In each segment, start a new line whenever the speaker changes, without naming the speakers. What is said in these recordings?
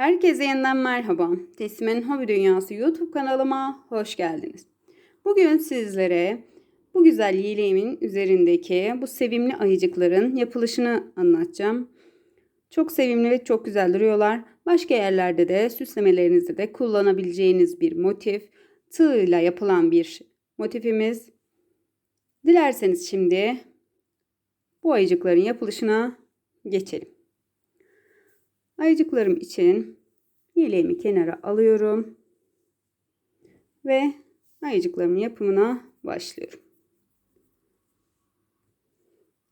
Herkese yeniden merhaba. Teslimenin Hobi Dünyası YouTube kanalıma hoş geldiniz. Bugün sizlere bu güzel yeleğimin üzerindeki bu sevimli ayıcıkların yapılışını anlatacağım. Çok sevimli ve çok güzel duruyorlar. Başka yerlerde de süslemelerinizde de kullanabileceğiniz bir motif. Tığ ile yapılan bir motifimiz. Dilerseniz şimdi bu ayıcıkların yapılışına geçelim. Ayıcıklarım için yeleğimi kenara alıyorum ve ayıcıklarımın yapımına başlıyorum.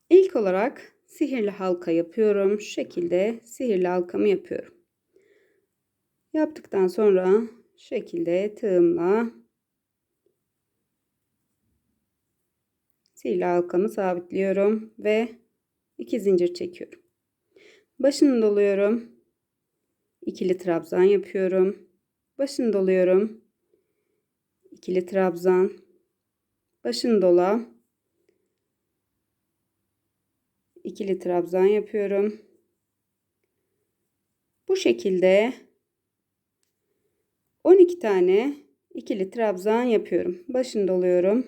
İlk olarak sihirli halka yapıyorum. Şu şekilde sihirli halkamı yapıyorum. Yaptıktan sonra şu şekilde tığımla sihirli halkamı sabitliyorum ve iki zincir çekiyorum. Başını doluyorum ikili trabzan yapıyorum. Başını doluyorum. İkili trabzan. Başını dola. İkili trabzan yapıyorum. Bu şekilde 12 tane ikili trabzan yapıyorum. Başını doluyorum.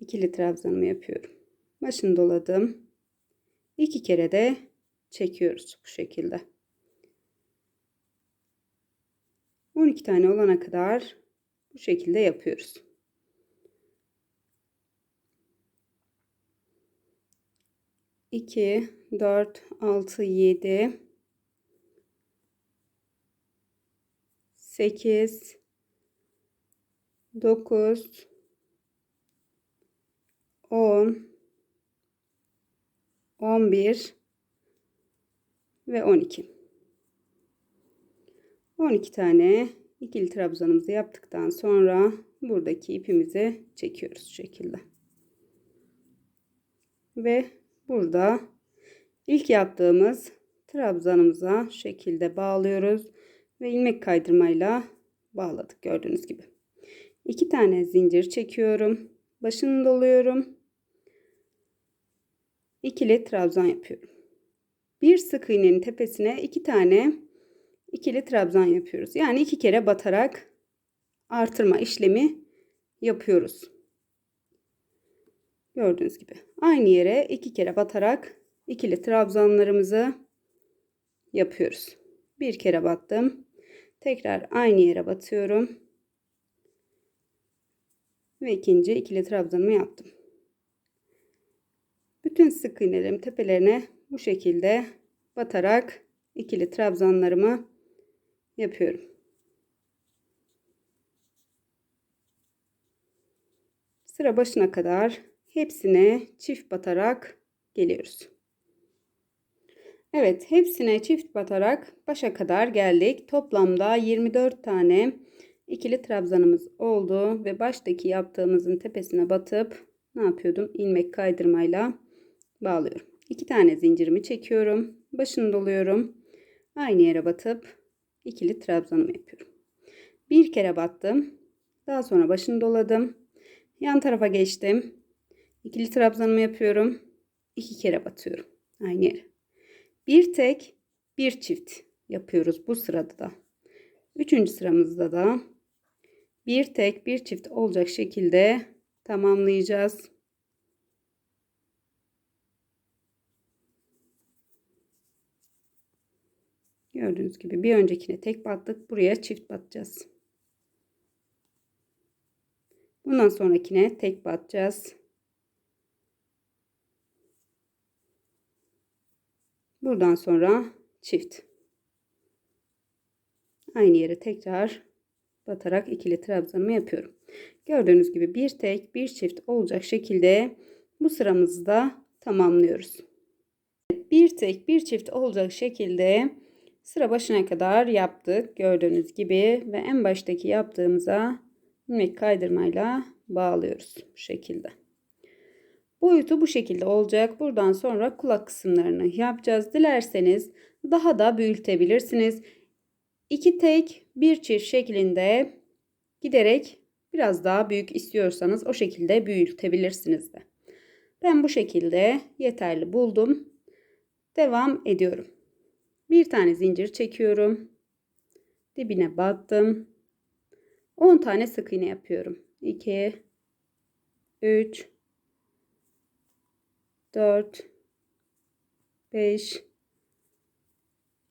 İkili trabzanımı yapıyorum. Başını doladım. İki kere de çekiyoruz bu şekilde. 12 tane olana kadar bu şekilde yapıyoruz. İki, dört, altı, yedi, sekiz, dokuz, on, on bir ve on iki. 12 tane ikili trabzanımızı yaptıktan sonra buradaki ipimizi çekiyoruz şu şekilde. Ve burada ilk yaptığımız trabzanımıza şu şekilde bağlıyoruz ve ilmek kaydırmayla bağladık gördüğünüz gibi. İki tane zincir çekiyorum. Başını doluyorum. İkili trabzan yapıyorum. Bir sık iğnenin tepesine iki tane ikili trabzan yapıyoruz. Yani iki kere batarak artırma işlemi yapıyoruz. Gördüğünüz gibi. Aynı yere iki kere batarak ikili trabzanlarımızı yapıyoruz. Bir kere battım. Tekrar aynı yere batıyorum. Ve ikinci ikili trabzanımı yaptım. Bütün sık iğnelerim tepelerine bu şekilde batarak ikili trabzanlarımı yapıyorum. Sıra başına kadar hepsine çift batarak geliyoruz. Evet, hepsine çift batarak başa kadar geldik. Toplamda 24 tane ikili trabzanımız oldu ve baştaki yaptığımızın tepesine batıp ne yapıyordum? İlmek kaydırmayla bağlıyorum. İki tane zincirimi çekiyorum. Başını doluyorum. Aynı yere batıp ikili trabzanımı yapıyorum. Bir kere battım. Daha sonra başını doladım. Yan tarafa geçtim. İkili trabzanımı yapıyorum. İki kere batıyorum. Aynı yere. Bir tek, bir çift yapıyoruz bu sırada da. Üçüncü sıramızda da bir tek, bir çift olacak şekilde tamamlayacağız. Gördüğünüz gibi bir öncekine tek battık. Buraya çift batacağız. Bundan sonrakine tek batacağız. Buradan sonra çift. Aynı yere tekrar batarak ikili trabzanımı yapıyorum. Gördüğünüz gibi bir tek bir çift olacak şekilde bu sıramızı da tamamlıyoruz. Bir tek bir çift olacak şekilde Sıra başına kadar yaptık gördüğünüz gibi ve en baştaki yaptığımıza ilmek kaydırmayla bağlıyoruz bu şekilde. Boyutu bu şekilde olacak. Buradan sonra kulak kısımlarını yapacağız. Dilerseniz daha da büyütebilirsiniz. İki tek bir çift şeklinde giderek biraz daha büyük istiyorsanız o şekilde büyütebilirsiniz de. Ben bu şekilde yeterli buldum. Devam ediyorum. Bir tane zincir çekiyorum. Dibine battım. 10 tane sık iğne yapıyorum. 2 3 4 5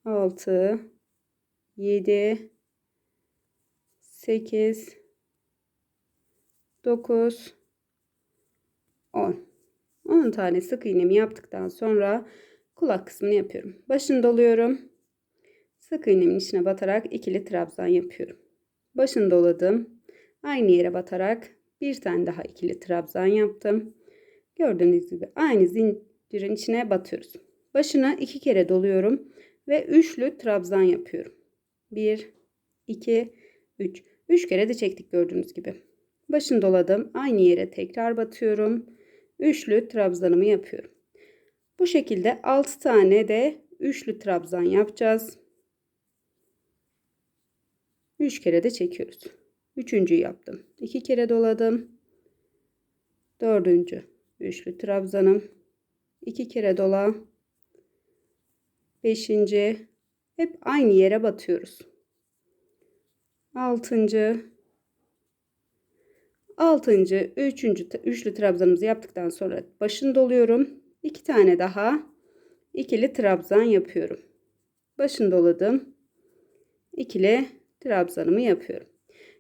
6 7 8 9 10 10 tane sık iğnemi yaptıktan sonra kulak kısmını yapıyorum. Başını doluyorum. Sık iğnemin içine batarak ikili trabzan yapıyorum. Başını doladım. Aynı yere batarak bir tane daha ikili trabzan yaptım. Gördüğünüz gibi aynı zincirin içine batıyoruz. Başına iki kere doluyorum ve üçlü trabzan yapıyorum. 1 2 3 3 kere de çektik gördüğünüz gibi. Başını doladım. Aynı yere tekrar batıyorum. Üçlü trabzanımı yapıyorum. Bu şekilde 6 tane de üçlü trabzan yapacağız. 3 kere de çekiyoruz. Üçüncüyü yaptım. 2 kere doladım. Dördüncü üçlü trabzanım. 2 kere dola. Beşinci hep aynı yere batıyoruz. Altıncı altıncı üçüncü üçlü trabzanımızı yaptıktan sonra başını doluyorum. 2 tane daha ikili trabzan yapıyorum. Başını doladım. İkili trabzanımı yapıyorum.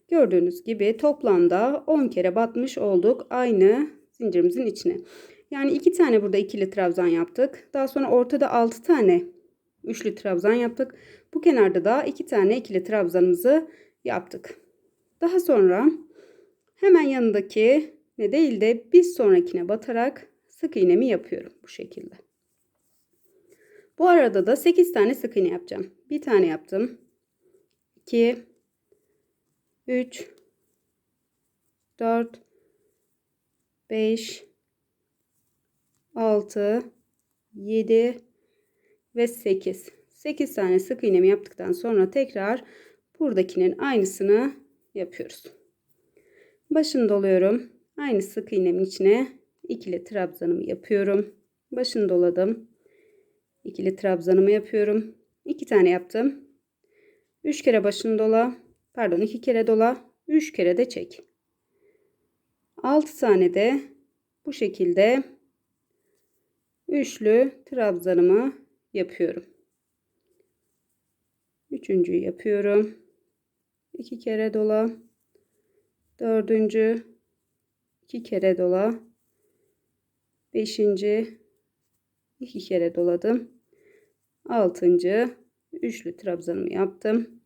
Gördüğünüz gibi toplamda 10 kere batmış olduk aynı zincirimizin içine. Yani 2 tane burada ikili trabzan yaptık. Daha sonra ortada 6 tane üçlü trabzan yaptık. Bu kenarda da 2 tane ikili trabzanımızı yaptık. Daha sonra hemen yanındaki ne değil de bir sonrakine batarak sık iğnemi yapıyorum bu şekilde. Bu arada da 8 tane sık iğne yapacağım. Bir tane yaptım. 2 3 4 5 6 7 ve 8. 8 tane sık iğnemi yaptıktan sonra tekrar buradakinin aynısını yapıyoruz. Başını doluyorum. Aynı sık iğnemin içine ikili trabzanımı yapıyorum. Başını doladım. İkili trabzanımı yapıyorum. 2 tane yaptım. 3 kere başını dola. Pardon 2 kere dola. 3 kere de çek. 6 tane de bu şekilde üçlü trabzanımı yapıyorum. Üçüncüyü yapıyorum. 2 kere dola. Dördüncü 2 kere dola. Beşinci 2 kere doladım. Altıncı üçlü trabzanımı yaptım.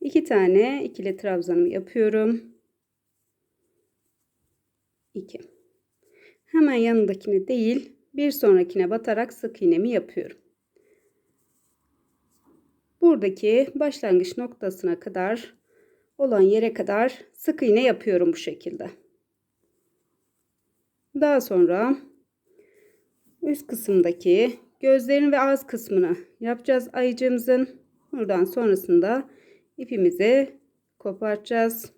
2 tane ikili trabzanımı yapıyorum. 2. Hemen yanındakine değil, bir sonrakine batarak sık iğnemi yapıyorum. Buradaki başlangıç noktasına kadar olan yere kadar sık iğne yapıyorum bu şekilde. Daha sonra üst kısımdaki gözlerin ve ağız kısmını yapacağız ayıcığımızın. Buradan sonrasında ipimizi kopartacağız.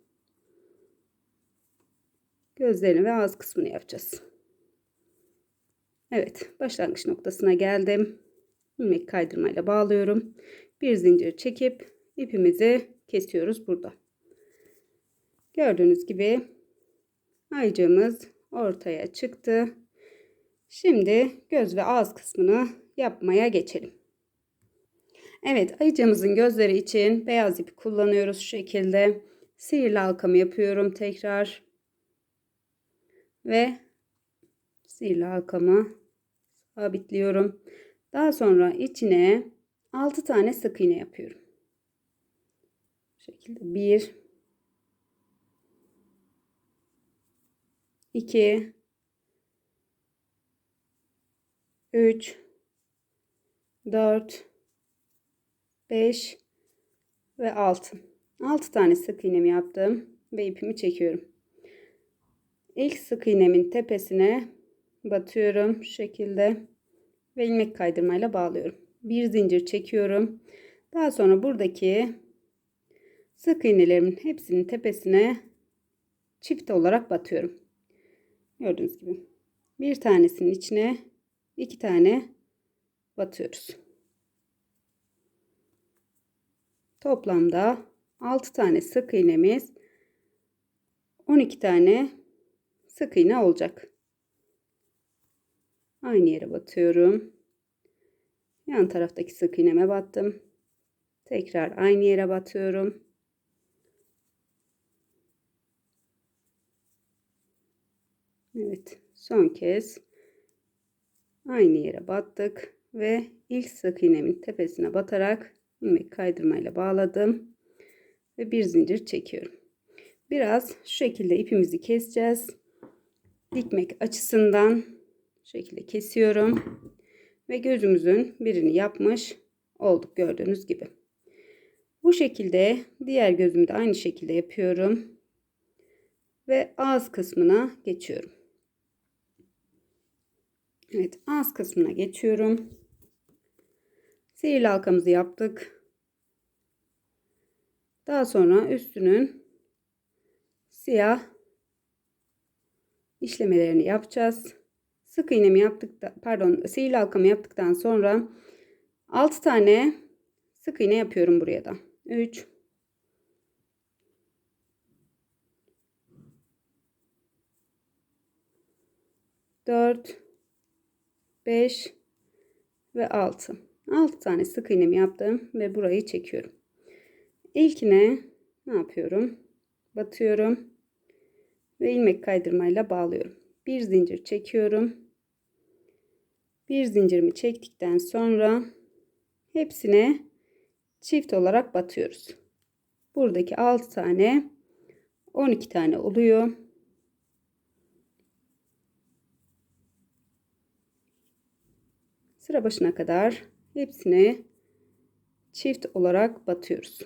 Gözlerini ve ağız kısmını yapacağız. Evet başlangıç noktasına geldim. ilmek kaydırmayla bağlıyorum. Bir zincir çekip ipimizi kesiyoruz burada. Gördüğünüz gibi ayıcığımız ortaya çıktı. Şimdi göz ve ağız kısmını yapmaya geçelim. Evet ayıcığımızın gözleri için beyaz ip kullanıyoruz şu şekilde. Sihirli halkamı yapıyorum tekrar. Ve sihirli halkamı sabitliyorum. Daha sonra içine 6 tane sık iğne yapıyorum. Bu şekilde 1 2 3 4 5 ve 6. 6 tane sık iğnemi yaptım ve ipimi çekiyorum. İlk sık iğnemin tepesine batıyorum şu şekilde ve ilmek kaydırmayla bağlıyorum. Bir zincir çekiyorum. Daha sonra buradaki sık iğnelerimin hepsinin tepesine çift olarak batıyorum. Gördüğünüz gibi. Bir tanesinin içine iki tane batıyoruz. Toplamda 6 tane sık iğnemiz 12 tane sık iğne olacak. Aynı yere batıyorum. Yan taraftaki sık iğneme battım. Tekrar aynı yere batıyorum. Evet, son kez aynı yere battık ve ilk sık iğnemin tepesine batarak ilmek kaydırmayla bağladım ve bir zincir çekiyorum. Biraz şu şekilde ipimizi keseceğiz. Dikmek açısından şu şekilde kesiyorum ve gözümüzün birini yapmış olduk gördüğünüz gibi. Bu şekilde diğer gözümü de aynı şekilde yapıyorum ve ağız kısmına geçiyorum. Evet ağız kısmına geçiyorum. Sihirli halkamızı yaptık. Daha sonra üstünün siyah işlemelerini yapacağız. Sık iğnemi yaptık da, pardon sihirli halkamı yaptıktan sonra 6 tane sık iğne yapıyorum buraya da. 3 4 5 ve 6. 6 tane sık iğnemi yaptım ve burayı çekiyorum. İlkine ne yapıyorum? Batıyorum ve ilmek kaydırmayla bağlıyorum. Bir zincir çekiyorum. Bir zincirimi çektikten sonra hepsine çift olarak batıyoruz. Buradaki 6 tane 12 tane oluyor. Sıra başına kadar hepsine çift olarak batıyoruz.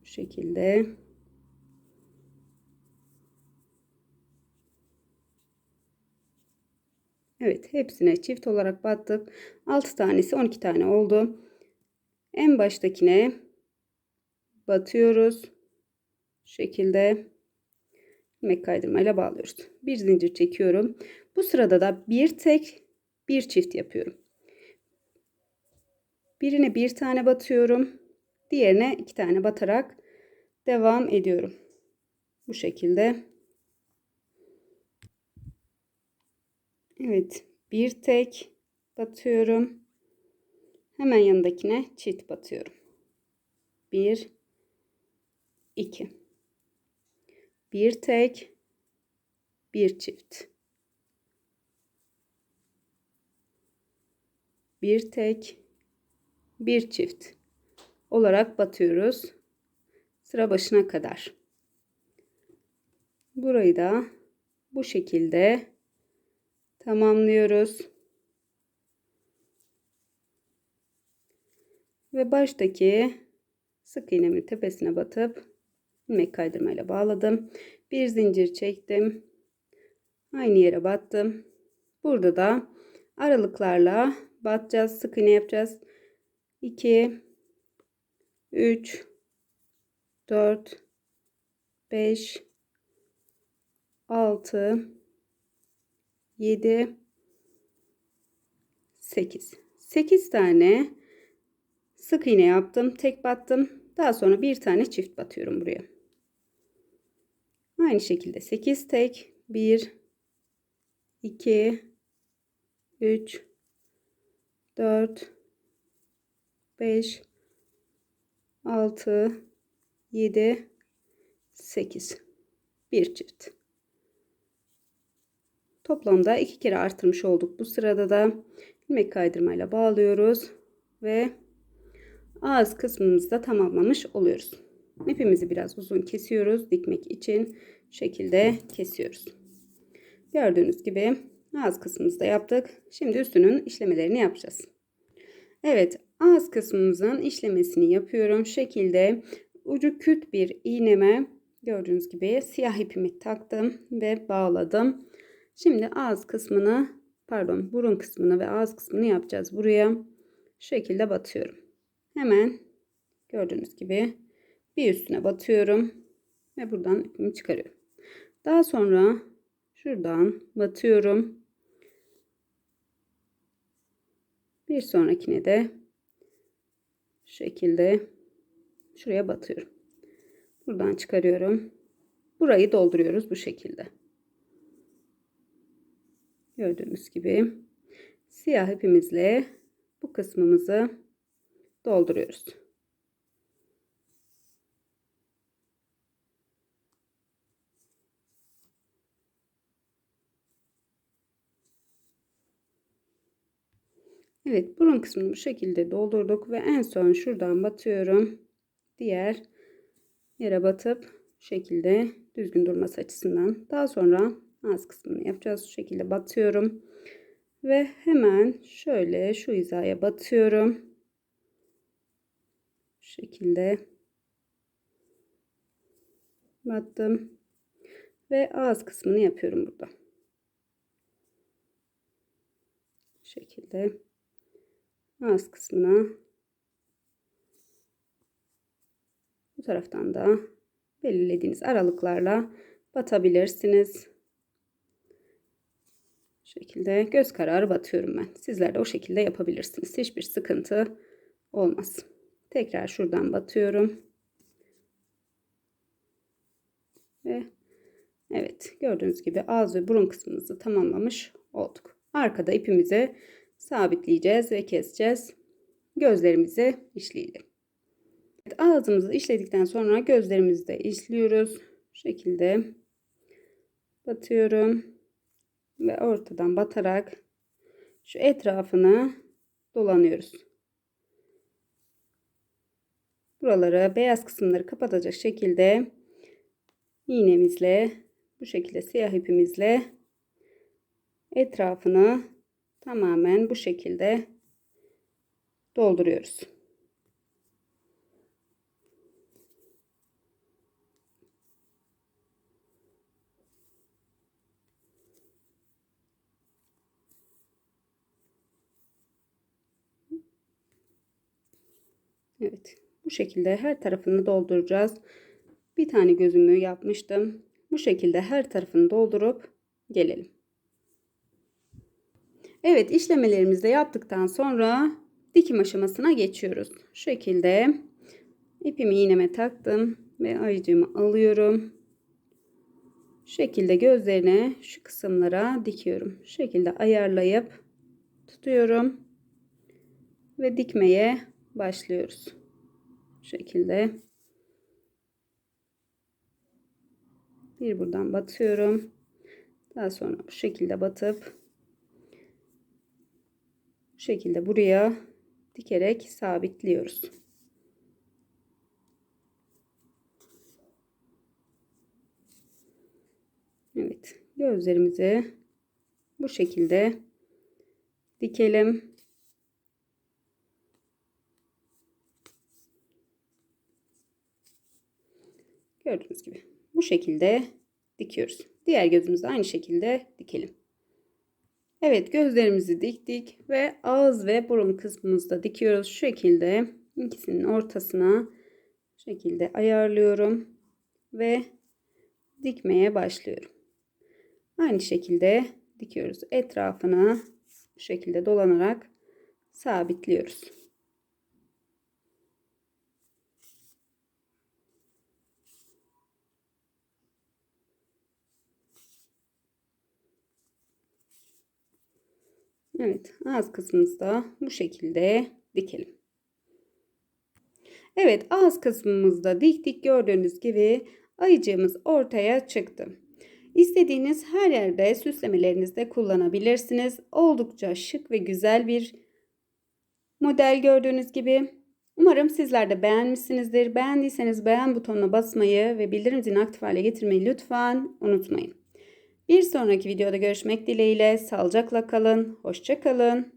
Bu şekilde. Evet hepsine çift olarak battık. 6 tanesi 12 tane oldu. En baştakine batıyoruz. Şu şekilde ilmek kaydırmayla bağlıyoruz. Bir zincir çekiyorum. Bu sırada da bir tek bir çift yapıyorum. Birine bir tane batıyorum. Diğerine iki tane batarak devam ediyorum. Bu şekilde. Evet. Bir tek batıyorum. Hemen yanındakine çift batıyorum. Bir, iki. Bir tek, bir çift. Bir tek, bir çift olarak batıyoruz. Sıra başına kadar. Burayı da bu şekilde tamamlıyoruz. Ve baştaki sık iğnemin tepesine batıp ilmek kaydırmayla bağladım. Bir zincir çektim. Aynı yere battım. Burada da aralıklarla batacağız. Sık iğne yapacağız. 2 3 4 5 6 7 8 8 tane sık iğne yaptım tek battım daha sonra bir tane çift batıyorum buraya aynı şekilde 8 tek 1 2 3 4 5 6 7 8 bir çift. Toplamda iki kere artırmış olduk. Bu sırada da ilmek kaydırmayla bağlıyoruz ve ağız kısmımızı da tamamlamış oluyoruz ipimizi biraz uzun kesiyoruz dikmek için şekilde kesiyoruz gördüğünüz gibi ağız kısmımızı da yaptık şimdi üstünün işlemelerini yapacağız Evet ağız kısmımızın işlemesini yapıyorum. Şekilde ucu küt bir iğneme gördüğünüz gibi siyah ipimi taktım ve bağladım. Şimdi ağız kısmını pardon burun kısmını ve ağız kısmını yapacağız. Buraya şekilde batıyorum. Hemen gördüğünüz gibi bir üstüne batıyorum ve buradan ipimi çıkarıyorum. Daha sonra şuradan batıyorum. Bir sonrakine de Şu şekilde şuraya batıyorum. Buradan çıkarıyorum. Burayı dolduruyoruz bu şekilde. Gördüğünüz gibi siyah ipimizle bu kısmımızı dolduruyoruz. Evet burun kısmını bu şekilde doldurduk ve en son şuradan batıyorum. Diğer yere batıp şekilde düzgün durması açısından. Daha sonra ağız kısmını yapacağız. Şu şekilde batıyorum. Ve hemen şöyle şu hizaya batıyorum. Şu şekilde battım. Ve ağız kısmını yapıyorum burada. Şu şekilde ağız kısmına bu taraftan da belirlediğiniz aralıklarla batabilirsiniz. Bu şekilde göz kararı batıyorum ben. Sizler de o şekilde yapabilirsiniz. Hiçbir sıkıntı olmaz. Tekrar şuradan batıyorum. Ve evet gördüğünüz gibi ağız ve burun kısmımızı tamamlamış olduk. Arkada ipimizi sabitleyeceğiz ve keseceğiz. Gözlerimizi işleyelim. Evet, ağzımızı işledikten sonra gözlerimizi de işliyoruz. Bu şekilde batıyorum ve ortadan batarak şu etrafını dolanıyoruz. Buraları beyaz kısımları kapatacak şekilde iğnemizle bu şekilde siyah ipimizle etrafını tamamen bu şekilde dolduruyoruz. Evet. Bu şekilde her tarafını dolduracağız. Bir tane gözümü yapmıştım. Bu şekilde her tarafını doldurup gelelim. Evet işlemelerimizi de yaptıktan sonra dikim aşamasına geçiyoruz. Şu şekilde ipimi iğneme taktım ve ayıcımı alıyorum. Şu şekilde gözlerine şu kısımlara dikiyorum. Şu şekilde ayarlayıp tutuyorum ve dikmeye başlıyoruz. Bu şekilde bir buradan batıyorum. Daha sonra bu şekilde batıp bu şekilde buraya dikerek sabitliyoruz. Evet, gözlerimizi bu şekilde dikelim. Gördüğünüz gibi bu şekilde dikiyoruz. Diğer gözümüzü aynı şekilde dikelim. Evet gözlerimizi diktik ve ağız ve burun kısmımızda dikiyoruz. Şu şekilde ikisinin ortasına şekilde ayarlıyorum ve dikmeye başlıyorum. Aynı şekilde dikiyoruz. Etrafına bu şekilde dolanarak sabitliyoruz. Evet ağız kısmımızı da bu şekilde dikelim. Evet ağız kısmımızda diktik gördüğünüz gibi ayıcığımız ortaya çıktı. İstediğiniz her yerde süslemelerinizde kullanabilirsiniz. Oldukça şık ve güzel bir model gördüğünüz gibi. Umarım sizler de beğenmişsinizdir. Beğendiyseniz beğen butonuna basmayı ve bildirim zilini aktif hale getirmeyi lütfen unutmayın. Bir sonraki videoda görüşmek dileğiyle sağlıcakla kalın, hoşça kalın.